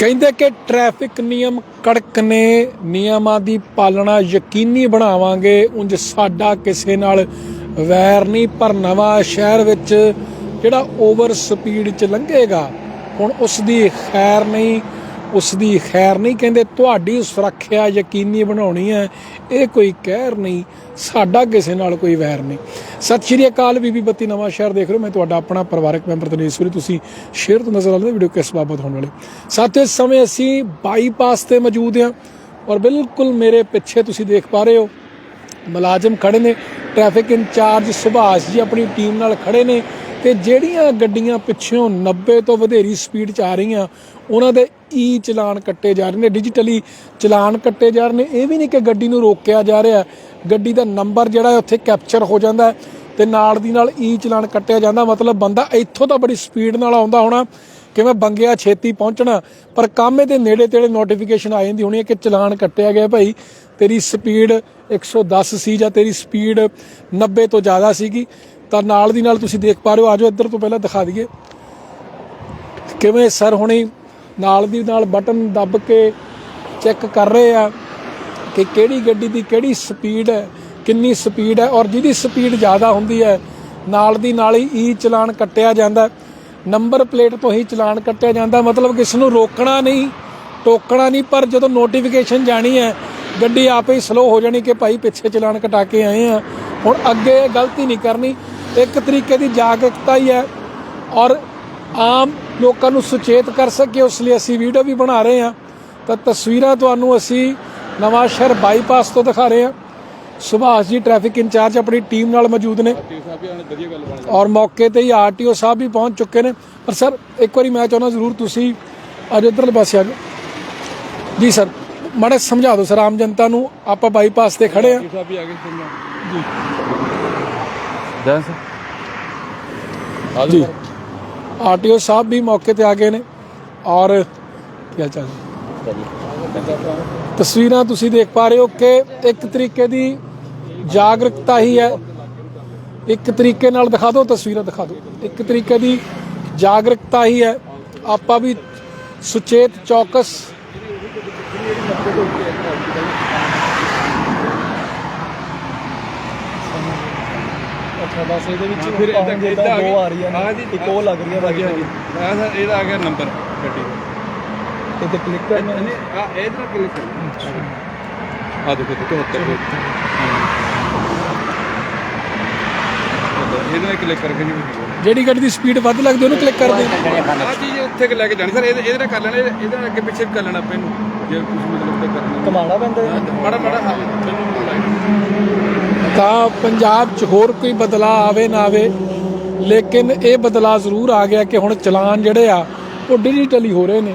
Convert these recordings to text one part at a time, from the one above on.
ਕਹਿੰਦੇ ਕਿ ਟ੍ਰੈਫਿਕ ਨਿਯਮ, ਕੜਕ ਨੇ ਨਿਯਮਾਂ ਦੀ ਪਾਲਣਾ ਯਕੀਨੀ ਬਣਾਵਾਂਗੇ। ਉਂਝ ਸਾਡਾ ਕਿਸੇ ਨਾਲ ਵੈਰ ਨਹੀਂ, ਪਰ ਨਵਾਂ ਸ਼ਹਿਰ ਵਿੱਚ ਜਿਹੜਾ ਓਵਰ ਸਪੀਡ 'ਚ ਲੰਘੇਗਾ, ਹੁਣ ਉਸ ਦੀ ਖੈਰ ਨਹੀਂ ਉਸ ਦੀ ਖੈਰ ਨਹੀਂ ਕਹਿੰਦੇ, ਤੁਹਾਡੀ ਸੁਰੱਖਿਆ ਯਕੀਨੀ ਬਣਾਉਣੀ ਹੈ, ਇਹ ਕੋਈ ਕਹਿਰ ਨਹੀਂ, ਸਾਡਾ ਕਿਸੇ ਨਾਲ ਕੋਈ ਵੈਰ ਨਹੀਂ। ਸਤਿ ਸ਼੍ਰੀ ਅਕਾਲ, ਬੀਬੀ ਬੱਤੀ ਨਵਾਂ ਸ਼ਹਿਰ ਦੇਖ ਰਹੇ ਹੋ, ਮੈਂ ਤੁਹਾਡਾ ਆਪਣਾ ਪਰਿਵਾਰਕ ਮੈਂਬਰ ਤਨੇਸ਼ਵਰੀ ਤੁਸੀਂ ਸ਼ੇਅਰ ਤੋਂ ਨਜ਼ਰ ਆਉਂਦੇ ਵੀਡੀਓ ਕਿਸ ਬਾਬਤ ਹੋਣ ਵਾਲੇ। ਸਾਥੀਓ, ਇਸ ਸਮੇਂ ਅਸੀਂ ਬਾਈਪਾਸ ਤੇ ਮੌਜੂਦ ਹਾਂ ਔਰ ਬਿਲਕੁਲ ਮੇਰੇ ਪਿੱਛੇ ਤੁਸੀਂ ਦੇਖ ਪਾ ਰਹੇ ਹੋ, ਮੁਲਾਜ਼ਮ ਖੜੇ ਨੇ ਟ੍ਰੈਫਿਕ ਇੰਚਾਰਜ ਸੁਭਾਸ਼ ਜੀ ਆਪਣੀ ਟੀਮ ਨਾਲ ਖੜੇ ਨੇ ਤੇ ਜਿਹੜੀਆਂ ਗੱਡੀਆਂ ਪਿੱਛੋਂ 90 ਤੋਂ ਵਧੇਰੀ ਸਪੀਡ 'ਚ ਆ ਰਹੀਆਂ ਉਹਨਾਂ ਦੇ ਈ ਚਲਾਨ ਕੱਟੇ ਜਾ ਰਹੇ ਨੇ ਡਿਜੀਟਲੀ ਚਲਾਨ ਕੱਟੇ ਜਾ ਰਹੇ ਨੇ। ਇਹ ਵੀ ਨਹੀਂ ਕਿ ਗੱਡੀ ਨੂੰ ਰੋਕਿਆ ਜਾ ਰਿਹਾ ਗੱਡੀ ਦਾ ਨੰਬਰ ਜਿਹੜਾ ਉੱਥੇ ਕੈਪਚਰ ਹੋ ਜਾਂਦਾ ਹੈ ਤੇ ਨਾਲ ਦੀ ਨਾਲ ਈ ਚਲਾਨ ਕੱਟਿਆ ਜਾਂਦਾ। ਮਤਲਬ ਬੰਦਾ ਇੱਥੋਂ ਤਾਂ ਬੜੀ ਸਪੀਡ ਨਾਲ ਆਉਂਦਾ ਹੋਣਾ, ਕਿਵੇਂ ਬੰਗਿਆ ਛੇਤੀ ਪਹੁੰਚਣਾ। ਪਰ ਕਾਮੇ ਦੇ ਨੇੜੇ ਤੇੜੇ ਨੋਟੀਫਿਕੇਸ਼ਨ ਆ ਜਾਂਦੀ ਹੋਣੀ ਹੈ ਕਿ ਚਲਾਨ ਕੱਟਿਆ ਗਿਆ ਭਾਈ। ਤੇਰੀ ਸਪੀਡ 110 ਸੀ ਜਾਂ ਤੇਰੀ ਸਪੀਡ 90 ਤੋਂ ਜ਼ਿਆਦਾ ਸੀਗੀ। ਤਾਂ ਨਾਲ ਦੀ ਨਾਲ ਤੁਸੀਂ ਦੇਖ ਪਾ ਰਹੇ ਹੋ। ਆਜੋ ਇੱਧਰ ਤੋਂ ਪਹਿਲਾਂ ਦਿਖਾ ਦਈਏ। ਕਿਵੇਂ ਸਰ ਹੁਣੀ ਨਾਲ ਦੀ ਨਾਲ ਬਟਨ ਦੱਬ ਕੇ ਚੈੱਕ ਕਰ ਰਹੇ ਆ ਕਿ ਕਿਹੜੀ ਗੱਡੀ ਦੀ ਕਿਹੜੀ ਸਪੀਡ ਹੈ, ਕਿੰਨੀ ਸਪੀਡ ਹੈ ਔਰ ਜਿਹਦੀ ਸਪੀਡ ਜ਼ਿਆਦਾ ਹੁੰਦੀ ਹੈ, ਨਾਲ ਦੀ ਨਾਲ ਹੀ ਈ ਚਲਾਨ ਕੱਟਿਆ ਜਾਂਦਾ ਨੰਬਰ ਪਲੇਟ ਤੋਂ ਹੀ ਚਲਾਨ ਕੱਟਿਆ ਜਾਂਦਾ ਮਤਲਬ ਕਿਸ ਨੂੰ ਰੋਕਣਾ ਨਹੀਂ, ਟੋਕਣਾ ਨਹੀਂ, ਪਰ ਜਦੋਂ ਨੋਟੀਫਿਕੇਸ਼ਨ ਜਾਣੀ ਹੈ, ਗੱਡੀ ਆਪੇ ਹੀ ਸਲੋ ਹੋ ਜਾਣੀ ਕਿ ਭਾਈ ਪਿੱਛੇ ਚਲਾਨ ਕਟਾ ਕੇ ਆਏ ਆ। ਹੁਣ ਅੱਗੇ ਇਹ ਗਲਤੀ ਨਹੀਂ ਕਰਨੀ, ਇੱਕ ਤਰੀਕੇ ਦੀ ਜਾਗਰੂਕਤਾ ਹੀ ਹੈ ਔਰ ਆਮ ਲੋਕਾਂ ਨੂੰ ਸੁਚੇਤ ਕਰ ਸਕੇ ਉਸ ਲਈ ਅਸੀਂ ਵੀਡੀਓ ਵੀ ਬਣਾ ਰਹੇ ਹਾਂ। ਤਾਂ ਤਸਵੀਰਾਂ ਤੁਹਾਨੂੰ ਅਸੀਂ ਨਵਾਂ ਸ਼ਹਿਰ ਬਾਈਪਾਸ ਤੋਂ ਦਿਖਾ ਰਹੇ ਹਾਂ। ਸੁਭਾਸ਼ ਜੀ ਟ੍ਰੈਫਿਕ ਇੰਚਾਰਜ ਆਪਣੀ ਟੀਮ ਨਾਲ ਮੌਜੂਦ ਨੇ। ਔਰ ਮੌਕੇ ਤੇ ਹੀ ਆਰਟੀਓ ਸਾਹਿਬ ਵੀ ਪਹੁੰਚ ਚੁੱਕੇ ਨੇ। ਪਰ ਸਰ ਇੱਕ ਵਾਰੀ ਮੈਂ ਚਾਹੁੰਦਾ ਜ਼ਰੂਰ ਤੁਸੀਂ ਅੱਜ ਇੱਧਰਲੇ ਪਾਸੇ ਆ ਜਾਓ। ਜੀ ਸਰ ਮਾੜਾ ਸਮਝਾ ਦਿਓ ਸਰ ਆਮ ਜਨਤਾ ਨੂੰ ਆਪਾਂ ਬਾਈਪਾਸ ਤੇ ਖੜੇ ਆ ਸਾਹਿਬ ਵੀ ਆ ਗਏ ਜੀ ਆ ਜੀ। ਆਰਟੀਓ ਸਾਹਿਬ ਵੀ ਮੌਕੇ ਤੇ ਆ ਗਏ ਨੇ ਔਰ ਕੀ ਹਾਲ ਚਾਲ ਤਸਵੀਰਾਂ ਤੁਸੀਂ ਦੇਖ ਪਾ ਰਹੇ ਹੋ ਕਿ ਇੱਕ ਤਰੀਕੇ ਦੀ ਜਾਗਰੂਕਤਾ ਹੀ ਹੈ। ਇੱਕ ਤਰੀਕੇ ਨਾਲ ਦਿਖਾ ਦਿਓ, ਤਸਵੀਰਾਂ ਦਿਖਾ ਦਿਓ। ਇੱਕ ਤਰੀਕੇ ਦੀ ਜਾਗਰੂਕਤਾ ਹੀ ਹੈ। ਆਪਾਂ ਵੀ ਸੁਚੇਤ, ਚੌਕਸ ਅੱਛਾ ਬਸ ਇਹਦੇ ਵਿੱਚ ਫਿਰ ਦੇ ਇਦਾਂ ਤਾਂ ਦੋ ਆ ਰਹੀਆਂ ਹਾਂ ਜੀ ਇੱਕ ਉਹ ਲੱਗ ਰਹੀ ਹੈ ਬਾਕੀ ਆ ਸਰ ਇਹਦਾ ਆ ਗਿਆ ਨੰਬਰ ਗੱਡੀ ਤੇ ਤੇ ਕਲਿੱਕ ਕਰਨਾ ਨਹੀਂ ਆ ਇਹਦਾ ਕਲਿੱਕ ਕਰਨਾ ਆ ਦੇਖੋ ਤੇ 74 ਇਹਦੇ ਨਾਲ ਕਲਿੱਕ ਕਰਕੇ ਨਹੀਂ ਜਿਹੜੀ ਗੱਡੀ ਦੀ ਸਪੀਡ ਵੱਧ ਲੱਗਦੀ ਉਹਨੂੰ ਕਲਿੱਕ ਕਰਦੇ ਆ ਚੀਜ਼ ਉੱਥੇ ਕਿ ਲੈ ਕੇ ਜਾਣੀ। ਸਰ ਇਹਦੇ ਇਹਦੇ ਨਾਲ ਕਰ ਲੈਣਾ ਇਹਦੇ ਇਹਦੇ ਨਾਲ ਅੱਗੇ ਪਿੱਛੇ ਕਰ ਲੈਣਾ ਆਪਾਂ ਇਹਨੂੰ। ਜੇ ਕੁਝ ਮਤਲਬ ਤੇ ਕਰਨਾ। ਕਮਾਣਾ ਪੈਂਦਾ ਹੈ ਮਾੜਾ ਮਾੜਾ ਹਾਂ ਮੈਨੂੰ ਲਾਈਟ ਤਾਂ ਪੰਜਾਬ 'ਚ ਹੋਰ ਕੋਈ ਬਦਲਾਅ ਆਵੇ ਨਾ ਆਵੇ, ਲੇਕਿਨ ਇਹ ਬਦਲਾਅ ਜ਼ਰੂਰ ਆ ਗਿਆ ਕਿ ਹੁਣ ਚਲਾਨ ਜਿਹੜੇ ਆ, ਉਹ ਡਿਜੀਟਲੀ ਹੋ ਰਹੇ ਨੇ।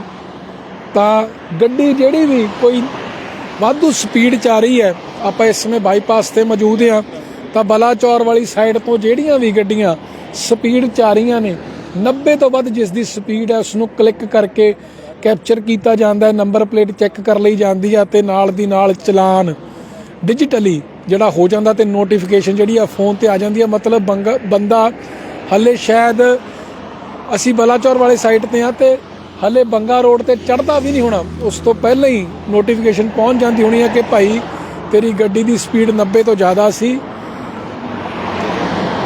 ਤਾਂ ਗੱਡੀ ਜਿਹੜੀ ਵੀ ਕੋਈ ਵਾਧੂ ਸਪੀਡ 'ਚ ਆ ਰਹੀ ਹੈ, ਆਪਾਂ ਇਸ ਸਮੇਂ ਬਾਈਪਾਸ ਤੇ ਮੌਜੂਦ ਹਾਂ, ਤਾਂ ਬਲਾਚੌਰ ਵਾਲੀ ਸਾਈਡ ਤੋਂ ਜਿਹੜੀਆਂ ਵੀ ਗੱਡੀਆਂ ਸਪੀਡ 'ਚ ਆ ਰਹੀਆਂ ਨੇ 90 ਤੋਂ ਵੱਧ ਜਿਸ ਦੀ ਸਪੀਡ ਹੈ ਉਸ ਨੂੰ ਕਲਿੱਕ ਕਰਕੇ ਕੈਪਚਰ ਕੀਤਾ ਜਾਂਦਾ ਹੈ ਨੰਬਰ ਪਲੇਟ ਚੈੱਕ ਕਰ ਲਈ ਜਾਂਦੀ ਆ ਤੇ ਨਾਲ ਦੀ ਨਾਲ ਚਲਾਨ ਡਿਜੀਟਲੀ ਜਿਹੜਾ ਹੋ ਜਾਂਦਾ ਤੇ ਨੋਟੀਫਿਕੇਸ਼ਨ ਜਿਹੜੀ ਆ ਫੋਨ ਤੇ ਆ ਜਾਂਦੀ ਆ। ਮਤਲਬ ਬੰਗਾ- ਬੰਦਾ ਹੱਲੇ ਸ਼ਾਇਦ ਅਸੀਂ ਬਲਾਚੌਰ ਵਾਲੇ ਸਾਈਟ ਤੇ ਆ ਤੇ ਹੱਲੇ ਬੰਗਾ ਰੋਡ ਤੇ ਚੜਦਾ ਵੀ ਨਹੀਂ ਹੋਣਾ। ਉਸ ਤੋਂ ਪਹਿਲਾਂ ਹੀ ਨੋਟੀਫਿਕੇਸ਼ਨ ਪਹੁੰਚ ਜਾਂਦੀ ਹੋਣੀ ਆ ਕਿ ਭਾਈ ਤੇਰੀ ਗੱਡੀ ਦੀ ਸਪੀਡ 90 ਤੋਂ ਜ਼ਿਆਦਾ ਸੀ।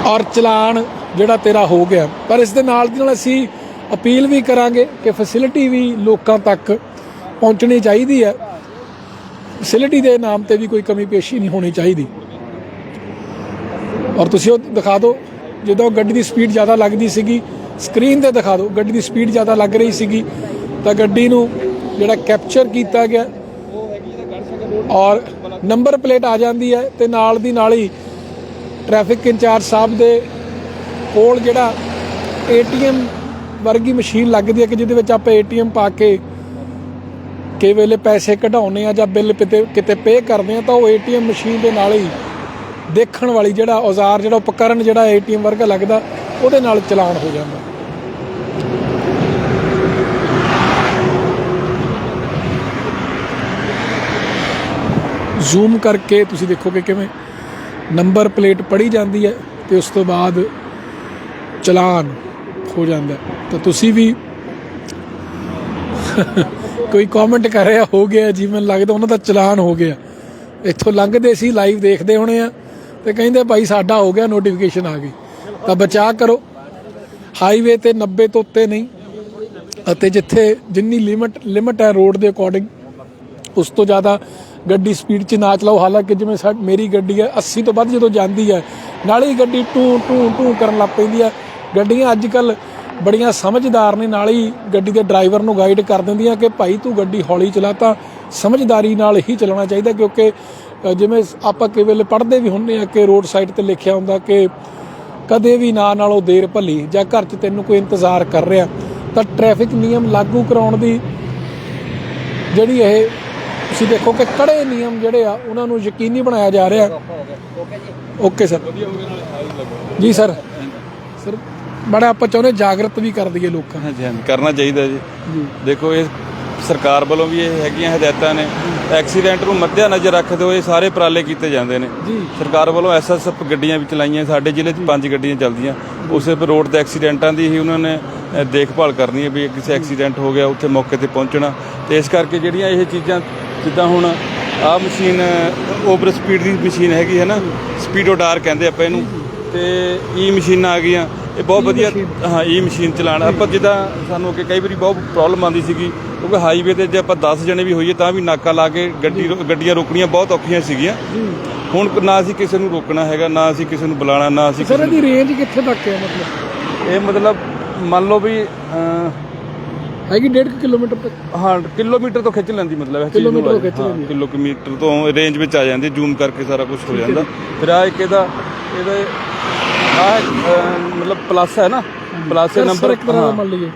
ਔਰ ਚਲਾਨ ਜਿਹੜਾ ਤੇਰਾ ਹੋ ਗਿਆ। ਪਰ ਇਸ ਦੇ ਨਾਲ ਦੀ ਨਾਲ ਅਸੀਂ ਅਪੀਲ ਵੀ ਕਰਾਂਗੇ ਕਿ ਫੈਸਿਲਿਟੀ ਵੀ ਲੋਕਾਂ ਤੱਕ ਪਹੁੰਚਣੀ ਚਾਹੀਦੀ ਹੈ। ਫੈਸਿਲਿਟੀ ਦੇ ਨਾਮ ਤੇ ਵੀ ਕੋਈ ਕਮੀ ਪੇਸ਼ੀ ਨਹੀਂ ਹੋਣੀ ਚਾਹੀਦੀ। ਔਰ ਤੁਸੀਂ ਉਹ ਦਿਖਾ ਦਿਓ, ਜਦੋਂ ਗੱਡੀ ਦੀ ਸਪੀਡ ਜ਼ਿਆਦਾ ਲੱਗਦੀ ਸੀਗੀ ਸਕਰੀਨ ਤੇ ਦਿਖਾ ਦਿਓ, ਗੱਡੀ ਦੀ ਸਪੀਡ ਜ਼ਿਆਦਾ ਲੱਗ ਰਹੀ ਸੀਗੀ, ਤਾਂ ਗੱਡੀ ਨੂੰ ਜਿਹੜਾ ਕੈਪਚਰ ਕੀਤਾ ਗਿਆ ਔਰ ਨੰਬਰ ਪਲੇਟ ਆ ਜਾਂਦੀ ਹੈ ਤੇ ਨਾਲ ਦੀ ਨਾਲ ਹੀ ਟ੍ਰੈਫਿਕ ਇੰਚਾਰਜ ਸਾਹਿਬ ਦੇ ਕੋਲ ਜਿਹੜਾ ਏਟੀਐਮ ਵਰਗੀ ਮਸ਼ੀਨ ਲੱਗਦੀ ਹੈ ਕਿ ਜਿਹਦੇ ਵਿੱਚ ਆਪਾਂ ਏਟੀਐਮ ਪਾ ਕੇ ਕਈ ਵੇਲੇ ਪੈਸੇ ਕਢਾਉਨੇ ਆ ਜਾਂ ਬਿੱਲ ਕਿਤੇ ਕਿਤੇ ਪੇ ਕਰਦੇ ਆ ਤਾਂ ਉਹ ਏਟੀਐਮ ਮਸ਼ੀਨ ਦੇ ਨਾਲ ਹੀ ਦੇਖਣ ਵਾਲੀ ਜਿਹੜਾ ਔਜ਼ਾਰ, ਜਿਹੜਾ ਉਪਕਰਨ, ਜਿਹੜਾ ਏਟੀਐਮ ਵਰਗਾ ਲੱਗਦਾ, ਉਹਦੇ ਨਾਲ ਚਲਾਨ ਹੋ ਜਾਂਦਾ। ਜ਼ੂਮ ਕਰਕੇ ਤੁਸੀਂ ਦੇਖੋਗੇ ਕਿਵੇਂ ਨੰਬਰ ਪਲੇਟ ਪੜੀ ਜਾਂਦੀ ਹੈ ਤੇ ਉਸ ਤੋਂ ਬਾਅਦ ਚਲਾਨ ਹੋ ਜਾਂਦਾ ਤਾਂ ਤੁਸੀਂ ਵੀ ਕੋਈ ਕਮੈਂਟ ਕਰ ਰਿਹਾ ਹੋ ਗਿਆ ਜੀ, ਮੈਨੂੰ ਲੱਗਦਾ ਉਹਨਾਂ ਦਾ ਚਲਾਨ ਹੋ ਗਿਆ। ਇੱਥੋਂ ਲੰਘਦੇ ਸੀ ਲਾਈਵ ਦੇਖਦੇ ਹੋਣੇ ਆ, ਤੇ ਕਹਿੰਦੇ ਭਾਈ ਸਾਡਾ ਹੋ ਗਿਆ ਨੋਟੀਫਿਕੇਸ਼ਨ ਆ ਗਈ। ਤਾਂ ਬਚਾਅ ਕਰੋ। ਹਾਈਵੇ ਤੇ 90 ਤੋਂ ਉੱਤੇ ਨਹੀਂ, ਅਤੇ ਜਿੱਥੇ ਜਿੰਨੀ ਲਿਮਟ ਲਿਮਟ ਹੈ ਰੋਡ ਦੇ ਅਕੋਰਡਿੰਗ ਉਸ ਤੋਂ ਜ਼ਿਆਦਾ ਗੱਡੀ ਸਪੀਡ 'ਚ ਨਾ ਚਲਾਓ। ਹਾਲਾਂਕਿ ਜਿਵੇਂ ਸਾ, ਮੇਰੀ ਗੱਡੀ ਹੈ 80 ਤੋਂ ਵੱਧ ਜਦੋਂ ਜਾਂਦੀ ਹੈ, ਨਾਲੇ ਹੀ ਗੱਡੀ ਟੂ ਟੂ ਟੂ ਕਰਨ ਲੱਗ ਪੈਂਦੀ ਹੈ। ਗੱਡੀਆਂ ਅੱਜ ਕੱਲ੍ਹ ਬੜੀਆਂ ਸਮਝਦਾਰ ਨੇ ਨਾਲ ਹੀ ਗੱਡੀ ਦੇ ਡਰਾਈਵਰ ਨੂੰ ਗਾਈਡ ਕਰ ਦਿੰਦੀਆਂ ਕਿ ਭਾਈ ਤੂੰ ਗੱਡੀ ਹੌਲੀ ਚਲਾ ਤਾਂ ਸਮਝਦਾਰੀ ਨਾਲ ਹੀ ਚਲਾਉਣਾ ਚਾਹੀਦਾ ਕਿਉਂਕਿ ਜਿਵੇਂ ਆਪਾਂ ਕਈ ਵੇਲੇ ਪੜ੍ਹਦੇ ਵੀ ਹੁੰਦੇ ਆ ਕਿ ਰੋਡ ਸਾਈਡ ਤੇ ਲਿਖਿਆ ਹੁੰਦਾ ਕਿ ਕਦੇ ਵੀ ਨਾ ਨਾਲੋਂ ਦੇਰ ਭੱਲੀ ਜਾਂ ਘਰ 'ਚ ਤੈਨੂੰ ਕੋਈ ਇੰਤਜ਼ਾਰ ਕਰ ਰਿਹਾ ਤਾਂ ਟ੍ਰੈਫਿਕ ਨਿਯਮ ਲਾਗੂ ਕਰਾਉਣ ਦੀ ਜਿਹੜੀ ਇਹ ਤੁਸੀਂ ਦੇਖੋ ਕਿ ਕੜੇ ਨਿਯਮ ਜਿਹੜੇ ਆ ਉਹਨਾਂ ਨੂੰ ਯਕੀਨੀ ਬਣਾਇਆ ਜਾ ਰਿਹਾ। Okay sir. ਜੀ ਸਰ। ਸਰ ਬੜਾ ਆਪਾਂ ਚਾਹੁੰਦੇ ਜਾਗਰਤ ਵੀ ਕਰ ਦਈਏ ਲੋਕਾਂ ਨੂੰ। ਹਾਂਜੀ ਹਾਂਜੀ ਕਰਨਾ ਚਾਹੀਦਾ ਜੀ। ਦੇਖੋ ਇਹ ਸਰਕਾਰ ਵੱਲੋਂ ਵੀ ਇਹ ਹੈਗੀਆਂ ਹਦਾਇਤਾਂ ਨੇ। ਐਕਸੀਡੈਂਟ ਨੂੰ ਮੱਦਿਆ ਨਜ਼ਰ ਰੱਖਦੇ ਹੋਏ ਸਾਰੇ ਉਪਰਾਲੇ ਕੀਤੇ ਜਾਂਦੇ ਨੇ। ਜੀ। ਸਰਕਾਰ ਵੱਲੋਂ ਐਸਐਸਐਫ ਗੱਡੀਆਂ ਵੀ ਚਲਾਈਆਂ ਸਾਡੇ ਜ਼ਿਲ੍ਹੇ 'ਚ ਪੰਜ ਗੱਡੀਆਂ ਚੱਲਦੀਆਂ। ਉਸੇ ਪਰ ਰੋਡ ਤੇ ਐਕਸੀਡੈਂਟਾਂ ਦੀ ਹੀ ਉਹਨਾਂ ਨੇ ਦੇਖਭਾਲ ਕਰਨੀ ਹੈ ਵੀ ਕਿਸੇ ਐਕਸੀਡੈਂਟ ਹੋ ਗਿਆ ਉੱਥੇ ਮੌਕੇ ਤੇ ਪਹੁੰਚਣਾ। ਤੇ ਇਸ ਕਰਕੇ ਜਿਹੜੀਆਂ ਇਹ ਚੀਜ਼ਾਂ ਜਿੱਦਾਂ ਹੁਣ ਆਹ ਮਸ਼ੀਨ ਓਵਰ ਸਪੀਡ ਦੀ ਮਸ਼ੀਨ ਹੈਗੀ ਹੈ ਨਾ ਸਪੀਡੋਡਾਰ ਕਹਿੰਦੇ ਆਪਾਂ ਇਹਨੂੰ। ਤੇ ਈ ਮਸ਼ੀਨਾਂ ਆ ਗਈਆਂ। ਇਹ ਬਹੁਤ ਵਧੀਆ ਹਾਂ ਈ ਮਸ਼ੀਨ ਚਲਾਉਣ। ਆਪਾਂ ਜਿੱਦਾਂ ਸਾਨੂੰ ਅੱਗੇ ਕਈ ਵਾਰੀ ਬਹੁਤ ਪ੍ਰੋਬਲਮ ਆਉਂਦੀ ਸੀਗੀ ਕਿਉਂਕਿ ਹਾਈਵੇ ਤੇ ਜੇ ਆਪਾਂ 10 ਜਣੇ ਵੀ ਹੋਈਏ ਤਾਂ ਵੀ ਨਾਕਾ ਲਾ ਕੇ ਗੱਡੀ ਗੱਡੀਆਂ ਰੋਕਣੀਆਂ ਬਹੁਤ ਔਖੀਆਂ ਸੀਗੀਆਂ। ਹੁਣ ਨਾ ਅਸੀਂ ਕਿਸੇ ਨੂੰ ਰੋਕਣਾ ਹੈਗਾ ਨਾ ਅਸੀਂ ਕਿਸੇ ਨੂੰ ਬੁਲਾਣਾ ਨਾ ਅਸੀਂ ਸਰ ਇਹਦੀ ਰੇਂਜ ਕਿੱਥੇ ਤੱਕ ਹੈ ਮਤਲਬ? ਇਹ ਮਤਲਬ ਮੰਨ ਲਓ ਵੀ ਹੈਗੀ 1.5 ਕਿਲੋਮੀਟਰ ਤੱਕ? ਹਾਂ ਕਿਲੋਮੀਟਰ ਤੋਂ ਖਿੱਚ ਲੈਂਦੀ ਮਤਲਬ ਇਹ ਨੂੰ ਕਿਲੋਮੀਟਰ ਤੋਂ ਖਿੱਚ ਹਾਂ, ਲੈਂਦੀ ਹੈ। ਕਿਲੋਮੀਟਰ ਤੋਂ ਰੇਂਜ ਵਿੱਚ ਆ ਜਾਂਦੀ ਜ਼ੂਮ ਕਰਕੇ ਸਾਰਾ ਕੁਝ ਹੋ ਜਾਂਦਾ। ਫਿਰ ਆ ਇੱਕ ਇਹਦਾ ਇਹਦਾ ਆ ਮਤਲਬ ਪਲੱਸ ਹੈ ਨਾ? ਪਲੱਸ ਨੰਬਰ ਇੱਕ ਤਰ੍ਹਾਂ ਦਾ ਮੰਨ ਲਈਏ।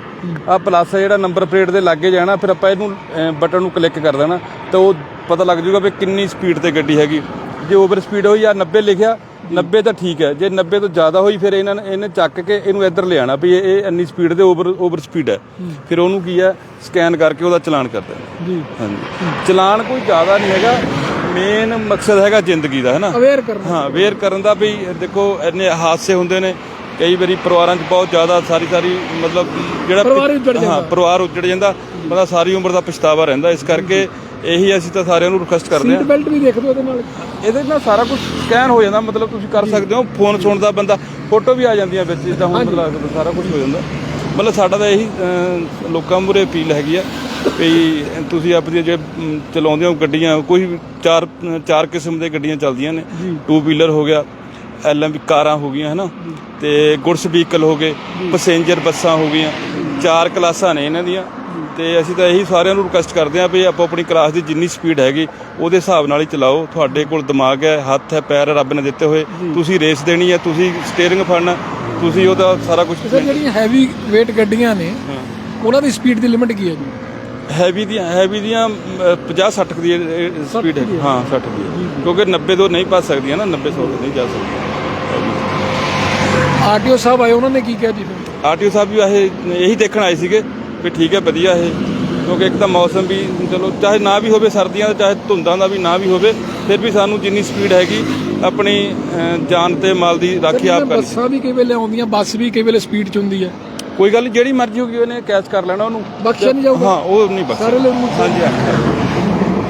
ਆ ਪਲੱਸ ਜਿਹੜਾ ਨੰਬਰ ਪਲੇਟ ਦੇ ਲਾਗੇ ਜਾਣਾ ਫਿਰ ਆਪਾਂ ਇਹਨੂੰ ਬਟਨ ਨੂੰ ਕਲਿੱਕ ਕਰ ਦੇਣਾ। ਤਾਂ ਉਹ ਪਤਾ ਲੱਗ ਜਾਊਗਾ ਵੀ ਕਿੰਨੀ ਸਪੀਡ ਤੇ ਗੱਡੀ ਹੈਗੀ। ਜੇ ਓਵਰ ਸਪੀਡ ਹੋਈ ਜਾਂ 90 ਲਿਖਿਆ 90 ਤਾਂ ਠੀਕ ਹੈ। ਜੇ 90 ਤੋਂ ਜ਼ਿਆਦਾ ਹੋਈ ਫਿਰ ਇਹਨਾਂ ਨੇ ਇਹਨੇ ਚੱਕ ਕੇ ਇਹਨੂੰ ਇੱਧਰ ਲਿਆਣਾ ਵੀ ਇਹ ਇਹ ਇੰਨੀ ਸਪੀਡ ਦੇ ਓਵਰ ਓਵਰ ਸਪੀਡ ਹੈ। ਫਿਰ ਉਹਨੂੰ ਕੀ ਹੈ? ਸਕੈਨ ਕਰਕੇ ਉਹਦਾ ਚਲਾਨ ਕਰ ਦੇਣਾ। ਜੀ। ਹਾਂਜੀ। ਚਲਾਨ ਕੋਈ ਜ਼ਿਆਦਾ ਨਹੀਂ ਹੈਗਾ। ਮੇਨ ਮਕਸਦ ਹੈਗਾ ਜ਼ਿੰਦਗੀ ਦਾ ਹੈ ਨਾ? ਅਵੇਅਰ ਕਰਨਾ ਹਾਂ ਵੇਅਰ ਕਰਨ ਦਾ ਵੀ ਦੇਖੋ ਇੰਨੇ ਹਾਦਸੇ ਹੁੰਦੇ ਨੇ ਕਈ ਵਾਰੀ ਪਰਿਵਾਰਾਂ 'ਚ ਬਹੁਤ ਜ਼ਿਆਦਾ ਸਾਰੀ ਸਾਰੀ ਮਤਲਬ ਜਿਹੜਾ ਪਰਿਵਾਰ ਹੀ ਉੱਜੜ ਹਾਂ ਜਾਂਦਾ। ਪਰਿਵਾਰ ਉੱਜੜ ਜਾਂਦਾ ਬੰਦਾ ਸਾਰੀ ਉਮਰ ਦਾ ਪਛਤਾਵਾ ਰਹਿੰਦਾ ਇਸ ਕਰਕੇ ਇਹੀ ਅਸੀਂ ਤਾਂ ਸਾਰਿਆਂ ਨੂੰ ਰਿਕੁਐਸਟ ਕਰਦੇ ਸੀਟ ਹਾਂ ਬੈਲਟ ਵੀ ਦੇਖ ਦਿਓ ਇਹਦੇ ਨਾਲ। ਇਹਦੇ ਨਾਲ ਸਾਰਾ ਕੁਝ ਸਕੈਨ ਹੋ ਜਾਂਦਾ ਮਤਲਬ ਤੁਸੀਂ ਕਰ ਸਕਦੇ ਹੋ ਫੋਨ ਸੁਣਦਾ ਬੰਦਾ ਫੋਟੋ ਵੀ ਆ ਜਾਂਦੀਆਂ ਵਿੱਚ ਜਿੱਦਾਂ ਹੁਣ ਮਤਲਬ ਸਾਰਾ ਕੁਝ ਹੋ ਜਾਂਦਾ। ਮਤਲਬ ਸਾਡਾ ਤਾਂ ਇਹੀ ਅਹ, ਲੋਕਾਂ ਮੂਰੇ ਅਪੀਲ ਹੈਗੀ ਆ ਵੀ ਤੁਸੀਂ ਆਪਣੀ ਜੇ ਚਲਾਉਂਦੇ ਹੋ ਗੱਡੀਆਂ ਕੋਈ ਵੀ ਚਾਰ ਚਾਰ ਕਿਸਮ ਦੇ ਗੱਡੀਆਂ ਚੱਲਦੀਆਂ ਨੇ। ਟੂ ਵੀਲਰ ਹੋ ਗਿਆ ਐਲਐਮ ਕਾਰਾਂ ਹੋ ਗਈਆਂ ਹਨਾ? ਤੇ ਗੁਡਸ ਵਹੀਕਲ ਹੋ ਗਏ ਪੈਸੇਂਜਰ ਬੱਸਾਂ ਹੋ ਗਈਆਂ ਚਾਰ ਕਲਾਸਾਂ ਨੇ ਇਹਨਾਂ ਦੀਆਂ। ਤੇ ਅਸੀਂ ਤਾਂ ਇਹੀ ਸਾਰਿਆਂ ਨੂੰ ਰਿਕੁਐਸਟ ਕਰਦੇ ਹਾਂ ਵੀ ਆਪੋ ਆਪਣੀ ਕਲਾਸ ਦੀ ਜਿੰਨੀ ਸਪੀਡ ਹੈਗੀ ਉਹਦੇ ਹਿਸਾਬ ਨਾਲ ਹੀ ਚਲਾਓ। ਤੁਹਾਡੇ ਕੋਲ ਦਿਮਾਗ ਹੈ ਹੱਥ ਹੈ ਪੈਰ ਹੈ, ਰੱਬ ਨੇ ਦਿੱਤੇ ਹੋਏ। ਤੁਸੀਂ ਰੇਸ ਦੇਣੀ ਹੈ ਤੁਸੀਂ ਸਟੀਅਰਿੰਗ ਫੜਨਾ ਤੁਸੀਂ ਉਹਦਾ ਸਾਰਾ ਕੁਝ ਸਰ ਜਿਹੜੀਆਂ ਹੈਵੀ weight ਗੱਡੀਆਂ ਨੇ ਉਹਨਾਂ ਦੀ ਸਪੀਡ ਦੀ ਲਿਮਿਟ ਕੀ ਹੈ ਜੀ? ਹੈਵੀ ਦੀਆਂ ਹੈਵੀ ਦੀਆਂ 50 60 ਦੀ ਸਪੀਡ ਹੈ। ਹੈ। ਹਾਂ 60 ਦੀ ਹੈ। ਕਿਉਂਕਿ 90 ਤੋਂ ਨਹੀਂ ਭੱਜ ਸਕਦੀਆਂ ਨਾ 90 100 ਤੋਂ ਨਹੀਂ ਜਾ ਸਕਦੀਆਂ। ਆਰਟੀਓ ਸਾਹਿਬ ਆਏ ਉਹਨਾਂ ਨੇ ਕੀ ਕਿਹਾ ਜੀ ਫਿਰ? ਆਰਟੀਓ ਸਾਹਿਬ ਵੀ ਇਹ ਇਹੀ ਦੇਖਣ ਆਏ ਸੀਗੇ ਵੀ ਠੀਕ ਹੈ ਵਧੀਆ ਇਹ। ਕਿਉਂਕਿ ਇੱਕ ਤਾਂ ਮੌਸਮ ਵੀ ਚਲੋ ਚਾਹੇ ਨਾ ਵੀ ਹੋਵੇ ਸਰਦੀਆਂ ਦਾ ਚਾਹੇ ਧੁੰਦਾਂ ਦਾ ਵੀ ਨਾ ਵੀ ਹੋਵੇ ਫਿਰ ਵੀ ਸਾਨੂੰ ਜਿੰਨੀ ਸਪੀਡ ਹੈਗੀ ਆਪਣੀ ਜਾਨ ਤੇ ਮਾਲ ਦੀ ਰਾਖੀ ਆਪ ਕਰਨੀ ਬੱਸਾਂ ਵੀ ਕਈ ਵੇਲੇ ਆਉਂਦੀਆਂ ਬੱਸ ਵੀ ਕਈ ਵੇਲੇ ਸਪੀਡ 'ਚ ਹੁੰਦੀ ਹੈ। ਕੋਈ ਗੱਲ ਜਿਹੜੀ ਮਰਜ਼ੀ ਹੋਗੀ ਉਹਨੇ ਕੈਚ ਕਰ ਲੈਣਾ ਉਹਨੂੰ। ਬਖਸ਼ਿਆ ਨਹੀਂ ਜਾਊਗਾ? ਹਾਂ ਉਹ ਨਹੀਂ ਬਸ ਸਾਰੇ ਲੋਕ ਹਾਂਜੀ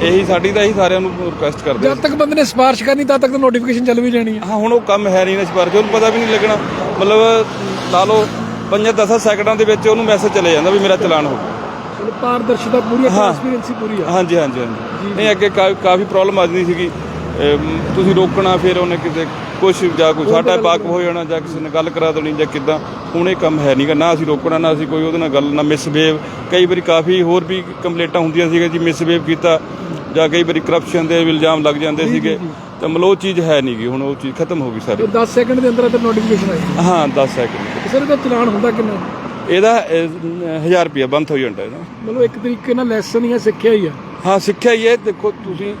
ਇਹੀ ਸਾਡੀ ਤਾਂ ਇਹੀ ਸਾਰਿਆਂ ਨੂੰ ਰਿਕੁਐਸਟ ਕਰਦੇ ਜਦ ਤੱਕ ਬੰਦੇ ਨੇ ਸਪਾਰਸ਼ ਕਰਨੀ ਤਦ ਤੱਕ ਤਾਂ ਨੋਟੀਫਿਕੇਸ਼ਨ ਚੱਲ ਵੀ ਜਾਣੀ ਹੈ। ਹਾਂ ਹੁਣ ਉਹ ਕੰਮ ਹੈ ਨਹੀਂ ਨਾ ਸਪਾਰਕ ਉਹਨੂੰ ਪਤਾ ਵੀ ਨਹੀਂ ਲੱਗਣਾ। ਮਤਲਬ ਲਾ ਲਓ 5-10 ਸੈਕਿੰਡਾਂ ਦੇ ਵਿੱਚ ਉਹਨੂੰ ਮੈਸੇਜ ਚਲੇ ਜਾਂਦਾ ਵੀ ਮੇਰਾ ਚਲਾਨ ਹੋ ਗਿਆ। ਚਲੋ ਪਾਰਦਰਸ਼ਤਾ ਪੂਰੀ ਹੈ। ਟ੍ਰਾਂਸਪੇਰੈਂਸੀ ਪੂਰੀ ਹੈ ਹਾਂਜੀ ਹਾਂਜੀ ਹਾਂਜੀ। ਨਹੀਂ ਅੱਗੇ ਕਾ- ਕਾਫੀ ਪ੍ਰੋਬਲਮ ਆ ਜਾਂਦੀ ਸੀਗੀ। ਅਮ, ਤੁਸੀਂ ਰੋਕਣਾ ਫਿਰ ਉਹਨੇ ਕਿਤੇ ਕੁਛ ਜਾਂ ਕੋਈ ਸਾਡਾ ਵਾਕਫ ਹੋ। ਜਾਣਾ ਜਾਂ ਕਿਸੇ ਨੇ ਗੱਲ ਕਰਾ ਦੇਣੀ ਜਾਂ ਕਿਦਾਂ ਹੁਣ ਇਹ ਕੰਮ ਹੈ ਨਹੀਂਗਾ ਨਾ ਅਸੀਂ ਰੋਕਣਾ ਨਾ ਅਸੀਂ ਕੋਈ ਉਹਦੇ ਨਾਲ ਗੱਲ ਨਾ ਮਿਸਬਿਹੇਵ ਕਈ ਵਾਰੀ ਕਾਫੀ ਹੋਰ ਵੀ ਕੰਪਲੇਂਟਾਂ ਹੁੰਦੀਆਂ ਸੀਗੀਆਂ ਜੀ ਮਿਸਬਿਹੇਵ ਕੀਤਾ ਜਾਂ ਕਈ ਵਾਰੀ ਕਰਪਸ਼ਨ ਦੇ ਇਲਜ਼ਾਮ ਲੱਗ ਜਾਂਦੇ ਸੀਗੇ। ਤਾਂ ਮਤਲਬ ਉਹ ਚੀਜ਼ ਹੈ ਨਹੀਂਗੀ ਹੁਣ ਉਹ ਚੀਜ਼ ਖਤਮ ਹੋ ਗਈ ਸਾਰੀ। 10 ਸੈਕਿੰਡ ਦੇ ਅੰਦਰ ਅੰਦਰ ਨੋਟੀਫਿਕੇਸ਼ਨ ਆਈ। ਹਾਂ 10 ਸੈਕਿੰਡ ਸਰ ਇਹਦਾ ਚਲਾਨ ਹੁੰਦਾ ਕਿੰਨਾ ਇਹਦਾ 1000 ਰੁਪਿਆ ਬੰਦ ਹੋ ਜਾਂਦਾ ਇਹਦਾ। ਮਤਲਬ ਇੱਕ ਤਰੀਕੇ ਨਾਲ ਲੈਸਨ ਹੀ ਸਿੱਖਿਆ ਹੀ ਹੈ ਹਾਂ ਸਿੱਖਿਆ ਹੀ ਹੈ ਦੇਖੋ ਤੁਸੀਂ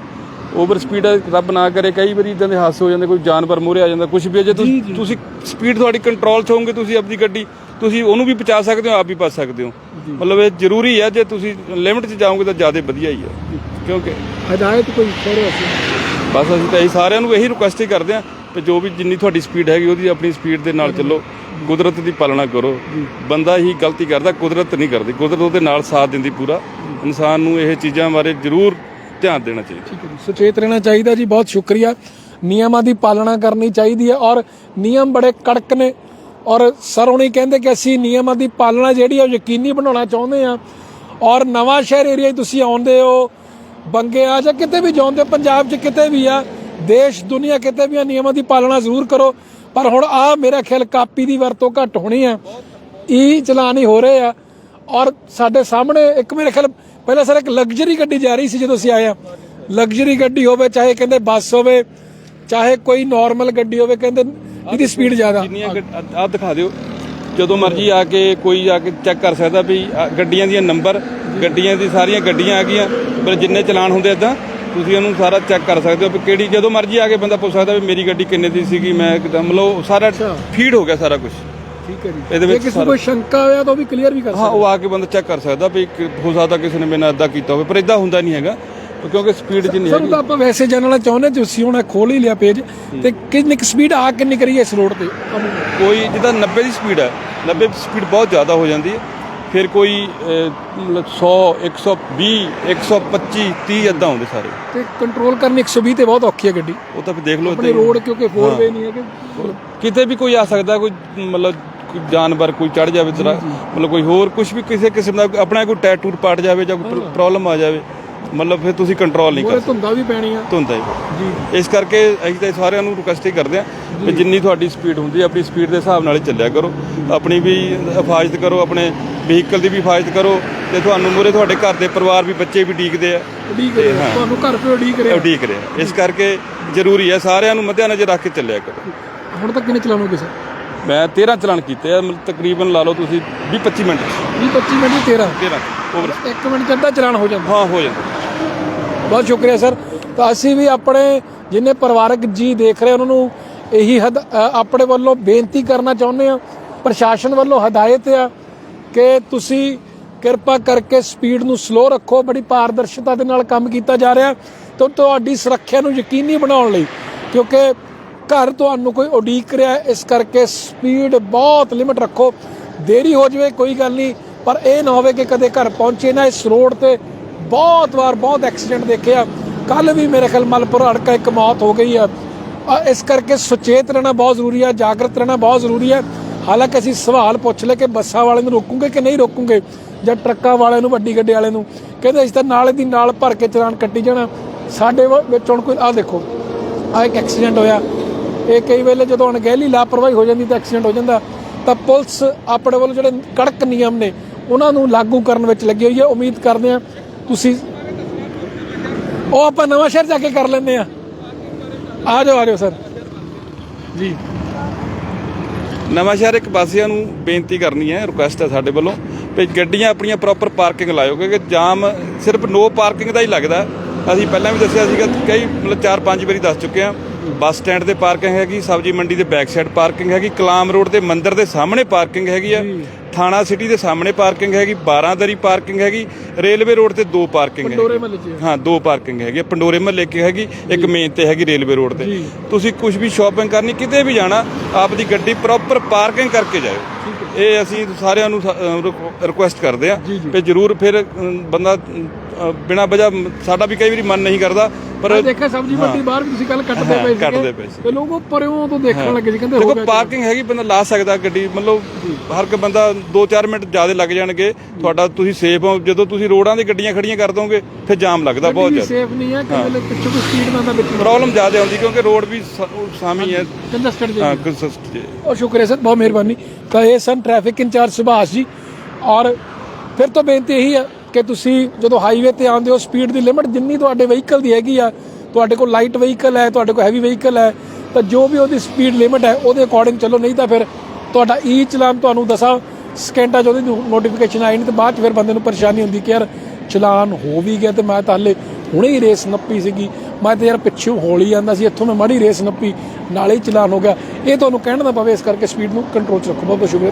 ਓਵਰ ਸਪੀਡ ਰੱਬ ਨਾ ਕਰੇ ਕਈ ਵਾਰੀ ਇਦਾਂ ਦੇ ਹਾਦਸੇ ਹੋ ਜਾਂਦੇ ਕੋਈ ਜਾਨਵਰ ਮੂਹਰੇ ਆ ਜਾਂਦਾ ਕੁਝ ਵੀ ਜੇ ਤੁਸੀਂ ਸਪੀਡ ਤੁਹਾਡੀ ਕੰਟਰੋਲ 'ਚ ਹੋਵੋਗੇ ਤੁਸੀਂ ਆਪਣੀ ਗੱਡੀ ਤੁਸੀਂ ਉਹਨੂੰ ਵੀ ਬਚਾ ਸਕਦੇ ਹੋ ਆਪ ਵੀ ਬਚ ਸਕਦੇ ਹੋ। ਮਤਲਬ ਇਹ ਜ਼ਰੂਰੀ ਹੈ ਜੇ ਤੁਸੀਂ ਲਿਮਟ 'ਚ ਜਾਓਗੇ ਤਾਂ ਜ਼ਿਆਦਾ ਵਧੀਆ ਹੀ ਹੈ ਕਿਉਂਕਿ ਹਦਾਇਤ ਕੋਈ ਸਰ ਅਸੀਂ। ਬਸ ਅਸੀਂ ਤਾਂ ਇਹ ਸਾਰਿਆਂ ਨੂੰ ਇਹੀ ਰਿਕੁਐਸਟ ਹੀ ਕਰਦੇ ਹਾਂ ਕਿ ਜੋ ਵੀ ਜਿੰਨੀ ਤੁਹਾਡੀ ਸਪੀਡ ਹੈਗੀ ਉਹਦੀ ਆਪਣੀ ਸਪੀਡ ਦੇ ਨਾਲ ਚੱਲੋ। ਕੁਦਰਤ ਦੀ ਪਾਲਣਾ ਕਰੋ। ਬੰਦਾ ਹੀ ਗਲਤੀ ਕਰਦਾ, ਕੁਦਰਤ ਨਹੀਂ ਕਰਦੀ। ਕੁਦਰਤ ਉਹਦੇ ਨਾਲ ਸਾਥ ਦਿੰਦੀ ਪੂਰਾ। ਇਨਸਾਨ ਨੂੰ ਇਹ ਚੀਜ਼ਾਂ ਬਾਰੇ ਜ਼ਰੂਰ ਧਿਆਨ ਦੇਣਾ ਚਾਹੀਦਾ। ਠੀਕ ਹੈ ਜੀ। ਸੁਚੇਤ ਰਹਿਣਾ ਚਾਹੀਦਾ ਜੀ। ਬਹੁਤ ਸ਼ੁਕਰੀਆ। ਨਿਯਮਾਂ ਦੀ ਪਾਲਣਾ ਕਰਨੀ ਚਾਹੀਦੀ ਹੈ ਔਰ ਨਿਯਮ ਬੜੇ ਕੜਕ ਨੇ ਔਰ ਸਰ ਹੁਣੀ ਕਹਿੰਦੇ ਕਿ ਅਸੀਂ ਨਿਯਮਾਂ ਦੀ ਪਾਲਣਾ ਜਿਹੜੀ ਹੈ ਉਹ ਯਕੀਨੀ ਬਣਾਉਣਾ ਚਾਹੁੰਦੇ ਆ ਔਰ ਨਵਾਂ ਸ਼ਹਿਰ ਏਰੀਆ ਤੁਸੀਂ ਆਉਂਦੇ ਹੋ, ਬੰਗੇ ਆ ਜਾਂ ਕਿਤੇ ਵੀ ਜਾਂਦੇ ਹੋ, ਪੰਜਾਬ 'ਚ ਕਿਤੇ ਵੀ ਆ, ਦੇਸ਼, ਦੁਨੀਆ ਕਿਤੇ ਵੀ ਆ, ਨਿਯਮਾਂ ਦੀ ਪਾਲਣਾ ਜ਼ਰੂਰ ਕਰੋ। ਪਰ ਹੁਣ ਆ ਮੇਰਾ ਖਿਆਲ ਕਾਪੀ ਦੀ ਵਰਤੋਂ ਘੱਟ ਹੋਣੀ ਆ। ਈ ਚਲਾਨ ਹੀ ਹੋ ਰਹੇ ਆ ਔਰ ਸਾਡੇ ਸਾਹਮਣੇ ਇੱਕ ਮੇਰੇ ਖਿਆਲ ਪਹਿਲਾਂ ਸਰ ਇੱਕ ਲਗਜ਼ਰੀ ਗੱਡੀ ਜਾ ਰਹੀ ਸੀ ਜਦੋਂ ਅਸੀਂ ਆਏ ਆ। ਲਗਜ਼ਰੀ ਗੱਡੀ ਹੋਵੇ, ਚਾਹੇ ਕਹਿੰਦੇ ਬੱਸ ਹੋਵੇ, ਚਾਹੇ ਕੋਈ ਨਾਰਮਲ ਗੱਡੀ ਹੋਵੇ, ਕਹਿੰਦੇ ਇਹਦੀ ਸਪੀਡ ਜ਼ਿਆਦਾ। ਕਿੰਨੀਆਂ ਆਹ ਦਿਖਾ ਦਿਓ। ਜਦੋਂ ਮਰਜ਼ੀ ਆ ਕੇ ਕੋਈ ਆ ਕੇ ਚੈੱਕ ਕਰ ਸਕਦਾ ਵੀ ਗੱਡੀਆਂ ਦੀਆਂ ਨੰਬਰ ਗੱਡੀਆਂ ਦੀ ਸਾਰੀਆਂ ਗੱਡੀਆਂ ਆ ਗਈਆਂ, ਪਰ ਜਿੰਨੇ ਚਲਾਨ ਹੁੰਦੇ ਇਦਾਂ ਤੁਸੀਂ ਉਹਨੂੰ ਸਾਰਾ ਚੈੱਕ ਕਰ ਸਕਦੇ ਹੋ ਵੀ ਕਿਹੜੀ ਜਦੋਂ ਮਰਜ਼ੀ ਆ ਕੇ ਬੰਦਾ ਪੁੱਛ ਸਕਦਾ ਵੀ ਮੇਰੀ ਗੱਡੀ ਕਿੰਨੇ ਦੀ ਸੀਗੀ ਮੈਂ ਕਿਦਾਂ ਮਤਲਬ ਸਾਰਾ ਫੀਡ ਹੋ ਗਿਆ ਸਾਰਾ ਕੁਝ ਠੀਕ ਹੈ ਜੀ। ਇਹਦੇ ਵਿੱਚ ਕਿਸੇ ਕੋਈ ਸ਼ੰਕਾ ਹੋਇਆ ਤਾਂ ਉਹ ਵੀ ਕਲੀਅਰ ਵੀ ਕਰ ਹਾਂ ਉਹ ਆ ਕੇ ਬੰਦਾ ਚੈੱਕ ਕਰ ਸਕਦਾ ਵੀ ਕਿ- ਹੋ ਸਕਦਾ ਕਿਸੇ ਨੇ ਮੇਰੇ ਨਾਲ ਇਦਾਂ ਕੀਤਾ ਹੋਵੇ ਪਰ ਇਦਾਂ ਹੁੰਦਾ ਨਹੀਂ ਹੈਗਾ ਕਿਉਂਕਿ ਸਪੀਡ 'ਚ ਨਹੀਂ ਸਰ ਤਾਂ ਆਪਾਂ ਵੈਸੇ ਜਾਣਨਾ ਚਾਹੁੰਦੇ ਤੁਸੀਂ ਹੁਣ ਖੋਲ ਹੀ ਲਿਆ ਪੇਜ ਤੇ ਕਿੰਨੀ ਸਪੀਡ ਆ ਕਿੰਨੀ ਕਰੀਏ ਇਸ ਰੋਡ ਤੇ? ਕੋਈ ਜਿੱਦਾਂ 90 ਦੀ ਸਪੀਡ ਹੈ 90 ਦੀ ਸਪੀਡ ਬਹੁਤ ਜ਼ਿਆਦਾ ਹੋ ਜਾਂਦੀ ਹੈ। ਫਿਰ ਕੋਈ ਅਹ, ਮਤਲਬ 100 120 125 30 ਇਦਾਂ ਹੁੰਦੇ ਸਾਰੇ। ਤੇ ਕੰਟਰੋਲ ਕਰਨੀ 120 ਤੇ ਬਹੁਤ ਔਖੀ ਹੈ ਗੱਡੀ। ਉਹ ਤਾਂ ਫਿਰ ਦੇਖ ਲਓ ਆਪਣੇ ਹੀ। ਰੋਡ ਕਿਉਂਕਿ 4 ਵੇ ਨਹੀਂ ਹੈਗੇ ਕਿਤੇ ਵੀ ਕੋਈ ਆ ਸਕਦਾ ਕੋਈ ਮਤਲਬ ਕੋਈ ਜਾਨਵਰ ਕੋਈ ਚੜ ਜਾਵੇ ਤੇਰਾ ਮਤਲਬ ਕੋਈ ਹੋਰ ਕੁਝ ਵੀ ਕਿਸੇ ਕਿਸਮ ਦਾ ਆਪਣਾ ਕੋਈ ਟੂਰ ਪਾਟ ਜਾਵੇ ਜਾਂ ਕੋਈ ਪ੍ਰੋਬਲਮ ਆ ਜਾਵੇ। ਮਤਲਬ ਫਿਰ ਤੁਸੀਂ ਕੰਟਰੋਲ ਨਹੀਂ ਕਰ ਮੋਰੇ ਧੁੰਦਾ ਵੀ ਪੈਣੀ ਆ ਸਕਦੇ। ਧੁੰਦਾ ਹੀ ਜੀ ਇਸ ਕਰਕੇ ਅਸੀਂ ਤਾਂ ਸਾਰਿਆਂ ਨੂੰ ਰਿਕੁਐਸਟ ਹੀ ਕਰਦੇ ਹਾਂ ਕਿ ਜਿੰਨੀ ਤੁਹਾਡੀ ਸਪੀਡ ਹੁੰਦੀ ਹੈ ਆਪਣੀ ਸਪੀਡ ਦੇ ਹਿਸਾਬ ਨਾਲ ਹੀ ਚੱਲਿਆ ਕਰੋ। ਆਪਣੀ ਵੀ ਹਿਫਾਜ਼ਤ ਕਰੋ ਆਪਣੇ ਵਹੀਕਲ ਦੀ ਵੀ ਹਿਫਾਜ਼ਤ ਕਰੋ ਤੇ ਤੁਹਾਨੂੰ ਮੂਰੇ ਤੁਹਾਡੇ ਘਰ ਦੇ ਪਰਿਵਾਰ ਵੀ ਬੱਚੇ ਵੀ ਡੀਕਦੇ ਆ। ਉਡੀਕ ਰਿਹਾ ਤੁਹਾਨੂੰ ਘਰ ਤੇ ਉਡੀਕ ਰਿਹਾ। ਉਡੀਕ ਰਹੇ। ਆ। ਇਸ ਕਰਕੇ ਜ਼ਰੂਰੀ ਹੈ ਸਾਰਿਆਂ ਨੂੰ ਮੱਦਿਆ ਨਜ਼ਰ ਰੱਖ ਕੇ ਚੱਲਿਆ ਕਰੋ। ਹੁਣ ਤੱਕ ਕਿੰਨੇ ਚਲਾਉਣੋਗੇ ਸਰ? ਮੈਂ 13 ਚਲਾਨ ਕੀਤੇ ਆ। ਮਤਲਬ ਤਕਰੀਬਨ ਲਾ ਲਓ ਤੁਸੀਂ 20 25 ਮਿੰਟ। 20 25 ਮਿੰਟ 13 13 ਓਵਰ 1 ਮਿੰਟ ਚ ਅੱਧਾ ਚਲਾਨ ਹੋ ਜਾਂਦਾ। ਹਾਂ ਹੋ ਜਾਂਦਾ। ਬਹੁਤ ਸ਼ੁਕਰੀਆ ਸਰ। ਤਾਂ ਅਸੀਂ ਵੀ ਆਪਣੇ ਜਿੰਨੇ ਪਰਿਵਾਰਕ ਜੀ ਦੇਖ ਰਹੇ ਉਹਨਾਂ ਨੂੰ ਇਹੀ ਹਦ ਆਪਣੇ ਵੱਲੋਂ ਬੇਨਤੀ ਕਰਨਾ ਚਾਹੁੰਦੇ ਆ। ਪ੍ਰਸ਼ਾਸਨ ਵੱਲੋਂ ਹਦਾਇਤ ਆ ਕਿ ਤੁਸੀਂ ਕਿਰਪਾ ਕਰਕੇ ਸਪੀਡ ਨੂੰ ਸਲੋ ਰੱਖੋ। ਬੜੀ ਪਾਰਦਰਸ਼ਤਾ ਦੇ ਨਾਲ ਕੰਮ ਕੀਤਾ ਜਾ ਰਿਹਾ। ਤੇ ਤੁਹਾਡੀ ਸੁਰੱਖਿਆ ਨੂੰ ਯਕੀਨੀ ਬਣਾਉਣ ਲਈ ਕਿਉਂਕਿ ਘਰ ਤੁਹਾਨੂੰ ਕੋਈ ਉਡੀਕ ਰਿਹਾ ਇਸ ਕਰਕੇ ਸਪੀਡ ਬਹੁਤ ਲਿਮਟ ਰੱਖੋ। ਦੇਰੀ ਹੋ ਜਾਵੇ ਕੋਈ ਗੱਲ ਨਹੀਂ। ਪਰ ਇਹ ਨਾ ਹੋਵੇ ਕਿ ਕਦੇ ਘਰ ਪਹੁੰਚੇ ਨਾ ਇਸ ਰੋਡ ਤੇ। ਬਹੁਤ ਵਾਰ ਬਹੁਤ ਐਕਸੀਡੈਂਟ ਦੇਖਿਆ। ਆ ਕੱਲ ਵੀ ਮੇਰੇ ਖਿਆਲ ਮਲਪੁਰ ਅੜਕਾ ਇੱਕ ਮੌਤ ਹੋ ਗਈ ਆ। ਇਸ ਕਰਕੇ ਸੁਚੇਤ ਰਹਿਣਾ ਬਹੁਤ ਜ਼ਰੂਰੀ ਹੈ ਜਾਗਰਤ ਰਹਿਣਾ ਬਹੁਤ ਜ਼ਰੂਰੀ ਹੈ ਹਾਲਾਂਕਿ ਅਸੀਂ ਸਵਾਲ ਪੁੱਛ ਲਏ ਕਿ ਬੱਸਾਂ ਵਾਲੇ ਨੂੰ ਰੋਕੂਗੇ ਕਿ ਨਹੀਂ ਰੋਕੂਗੇ, ਜਾਂ ਟਰੱਕਾਂ ਵਾਲਿਆਂ ਨੂੰ, ਵੱਡੀ ਗੱਡੀ ਵਾਲੇ ਨੂੰ। ਕਹਿੰਦੇ ਅਸੀਂ ਤਾਂ ਨਾਲੇ ਦੀ ਨਾਲ ਭਰ ਕੇ ਚਲਾਨ ਕੱਟੀ ਜਾਣਾ। ਸਾਡੇ ਵ- ਵਿੱਚ ਹੁਣ ਕੋਈ ਆ ਦੇਖੋ ਆ ਇੱਕ ਐਕਸੀਡੈਂਟ ਹੋਇਆ। ਇਹ ਕਈ ਵੇਲੇ ਜਦੋਂ ਅਣਗਹਿਲੀ, ਲਾਪਰਵਾਹੀ ਹੋ ਜਾਂਦੀ ਤਾਂ ਐਕਸੀਡੈਂਟ ਹੋ ਜਾਂਦਾ। ਤਾਂ ਪੁਲਿਸ ਆਪਣੇ ਵੱਲੋਂ ਜਿਹੜੇ ਕੜਕ ਨਿਯਮ ਨੇ ਉਹਨਾਂ ਨੂੰ ਲਾਗੂ ਕਰਨ ਵਿੱਚ ਲੱਗੀ ਹੋਈ ਹੈ। ਉਮੀਦ ਕਰਦੇ ਹਾਂ ਤੁਸੀਂ ਉਹ ਆਪਾਂ ਨਵਾਂ ਸ਼ਹਿਰ ਜਾ ਕੇ ਕਰ ਲੈਂਦੇ ਆ ਆ ਜਾਓ ਆ ਜਾਓ ਸਰ। ਜੀ। ਨਵਾਂ ਸ਼ਹਿਰ ਇੱਕ ਵਾਸੀਆਂ ਨੂੰ ਬੇਨਤੀ ਕਰਨੀ ਹੈ ਰਿਕੁਐਸਟ ਹੈ ਸਾਡੇ ਵੱਲੋਂ ਵੀ ਗੱਡੀਆਂ ਆਪਣੀਆਂ ਪ੍ਰੋਪਰ ਪਾਰਕਿੰਗ ਲਾਇਓ ਕਿਉਂਕਿ ਜਾਮ ਸਿਰਫ ਨੋ ਪਾਰਕਿੰਗ ਦਾ ਹੀ ਲੱਗਦਾ। ਅਸੀਂ ਪਹਿਲਾਂ ਵੀ ਦੱਸਿਆ ਸੀਗਾ ਕਈ ਮਤਲਬ 4-5 ਵਾਰੀ ਦੱਸ ਚੁੱਕੇ ਹਾਂ ਬੱਸ ਸਟੈਂਡ ਤੇ ਪਾਰਕਿੰਗ ਹੈਗੀ ਸਬਜ਼ੀ ਮੰਡੀ ਦੇ ਬੈਕ ਸਾਈਡ ਪਾਰਕਿੰਗ ਹੈਗੀ ਕਲਾਮ ਰੋਡ ਤੇ ਮੰਦਿਰ ਦੇ ਸਾਹਮਣੇ ਪਾਰਕਿੰਗ ਹੈਗੀ ਆ। ਥਾਣਾ ਸਿਟੀ ਦੇ ਸਾਹਮਣੇ ਪਾਰਕਿੰਗ ਹੈਗੀ 12 ਦਰੀ ਪਾਰਕਿੰਗ ਹੈਗੀ ਰੇਲਵੇ ਰੋਡ ਤੇ ਦੋ ਪਾਰਕਿੰਗ ਹੈ ਪੰਡੋਰੇ ਮਹੱਲੇ 'ਚ ਹਾਂ। ਦੋ ਪਾਰਕਿੰਗ ਹੈਗੀ। ਪੰਡੋਰੇ ਮਹੱਲੇ ਕੀ ਹੈਗੀ ਇੱਕ ਮੇਨ ਤੇ ਹੈਗੀ ਰੇਲਵੇ ਰੋਡ ਤੇ। ਤੁਸੀਂ ਕੁਝ ਵੀ ਸ਼ਾਪਿੰਗ ਕਰਨੀ ਕਿਤੇ ਵੀ ਜਾਣਾ ਆਪ ਦੀ ਗੱਡੀ ਪ੍ਰੋਪਰ ਪਾਰਕਿੰਗ ਕਰਕੇ ਜਾਓ ਇਹ ਅਸੀਂ ਸਾਰਿਆਂ ਨੂੰ ਰਿਕੁਐਸਟ ਕਰਦੇ ਆ ਤੇ ਜਰੂਰ ਫਿਰ ਬੰਦਾ ਬਿਨਾ ਵਜ੍ਹਾ ਸਾਡਾ ਵੀ ਕਈ ਵਾਰੀ ਮਨ ਨਹੀਂ ਕਰਦਾ ਪਰ ਦੇਖਿਆ ਸਬਜ਼ੀ ਮੰਡੀ ਬਾਹਰ ਵੀ ਤੁਸੀਂ ਕੱਲ ਕੱਟਦੇ ਪਏ ਸੀਗੇ ਕੱਟਦੇ ਪਏ ਸੀ। ਤੇ ਲੋਕੋ ਪਰਿਓਂ ਤੋਂ ਦੇਖਣ ਲੱਗੇ ਸੀ ਕਹਿੰਦੇ ਹੋ ਗਿਆ ਪਾਰਕਿੰਗ ਹੈਗੀ ਬੰਦਾ ਲਾ ਸਕਦਾ ਗੱਡੀ ਮਤਲਬ ਹਰ ਇੱਕ ਬੰਦਾ 2-4 ਮਿੰਟ ਜ਼ਿਆਦਾ ਲੱਗ ਜਾਣਗੇ ਤੁਹਾਡਾ ਤੁਸੀਂ ਸੇਫ ਹੋ ਜਦੋਂ ਤੁਸੀਂ ਰੋਡਾਂ ਦੀ ਗੱਡੀਆਂ ਖੜੀਆਂ ਕਰ ਦੋਗੇ ਫਿਰ ਜਾਮ ਲੱਗਦਾ ਬਹੁਤ ਜ਼ਿਆਦਾ। ਸੇਫ ਨਹੀਂ ਹੈ ਕਿ ਵੇਲੇ ਪਿੱਛੋਂ ਕੋਈ ਸਪੀਡ ਨਾਲ ਦਾ ਵਿੱਚ ਪ੍ਰੋਬਲਮ ਜ਼ਿਆਦਾ ਆਉਂਦੀ ਕਿਉਂਕਿ ਰੋਡ ਵੀ ਸ- ਉਹ ਸਾਮੀ ਹੈ। ਕੰਜਸਟਡ ਜੀ। ਹਾਂ ਕੰਸਸਟ ਜੇ। ਔਰ ਸ਼ੁਕਰੀਆ ਸਰ ਬਹੁਤ ਮਿਹਰਬਾਨੀ। ਤਾਂ ਇਹ ਸਨ ਟ੍ਰੈਫਿਕ ਇੰਚਾਰਜ ਸੁਭਾਸ਼ ਜੀ। ਔਰ ਫਿਰ ਤੋਂ ਬੇਨਤੀ ਇਹੀ ਹੈ ਕਿ ਤੁਸੀਂ ਜਦੋਂ ਹਾਈਵੇ ਤੇ ਆਉਂਦੇ ਹੋ ਸਪੀਡ ਦੀ ਲਿਮਟ ਜਿੰਨੀ ਤੁਹਾਡੇ ਵਹੀਕਲ ਦੀ ਹੈਗੀ ਆ, ਤੁਹਾਡੇ ਕੋਲ ਲਾਈਟ ਵਹੀਕਲ ਹੈ, ਤੁਹਾਡੇ ਕੋਲ ਹੈਵੀ ਵਹੀਕਲ ਹੈ, ਤਾਂ ਜੋ ਵੀ ਉਹਦੀ ਸਪੀਡ ਲਿਮਟ ਹੈ, ਉਹਦੇ ਅਕੋਰਡਿੰਗ ਚੱਲੋ, ਨਹੀਂ ਤਾਂ ਫਿਰ ਤੁਹਾਡਾ ਈ ਚਲਾਨ ਤੁਹਾਨੂੰ ਦਸਾਂ ਸਕਿੰਟਾਂ 'ਚ ਉਹਦੀ ਨੋਟੀਫਿਕੇਸ਼ਨ ਆਈ ਨਹੀਂ ਤੇ ਬਾਅਦ 'ਚ ਫਿਰ ਬੰਦੇ ਨੂੰ ਪਰੇਸ਼ਾਨੀ ਹੁੰਦੀ ਕਿ ਯਾਰ ਚਲਾਨ ਹੋ ਵੀ ਗਿਆ ਤੇ ਮੈਂ ਤਾਂ ਹਲੇ ਹੁਣੇ ਹੀ ਰੇਸ ਨੱਪੀ ਸੀਗੀ। ਮੈਂ ਤਾਂ ਯਾਰ ਪਿੱਛੋਂ ਹੌਲੀ ਜਾਂਦਾ ਸੀ, ਇੱਥੋਂ ਮੈਂ ਮਾੜੀ ਰੇਸ ਨੱਪੀ, ਨਾਲੇ ਹੀ ਚਲਾਨ ਹੋ ਗਿਆ। ਇਹ ਤੁਹਾਨੂੰ ਕਹਿਣ ਨਾ ਪਵੇ ਇਸ ਕਰਕੇ ਸਪੀਡ ਨੂੰ ਕੰਟਰੋਲ 'ਚ ਰੱਖੋ। ਬਹੁਤ ਸ਼ੁਕਰੀਆ।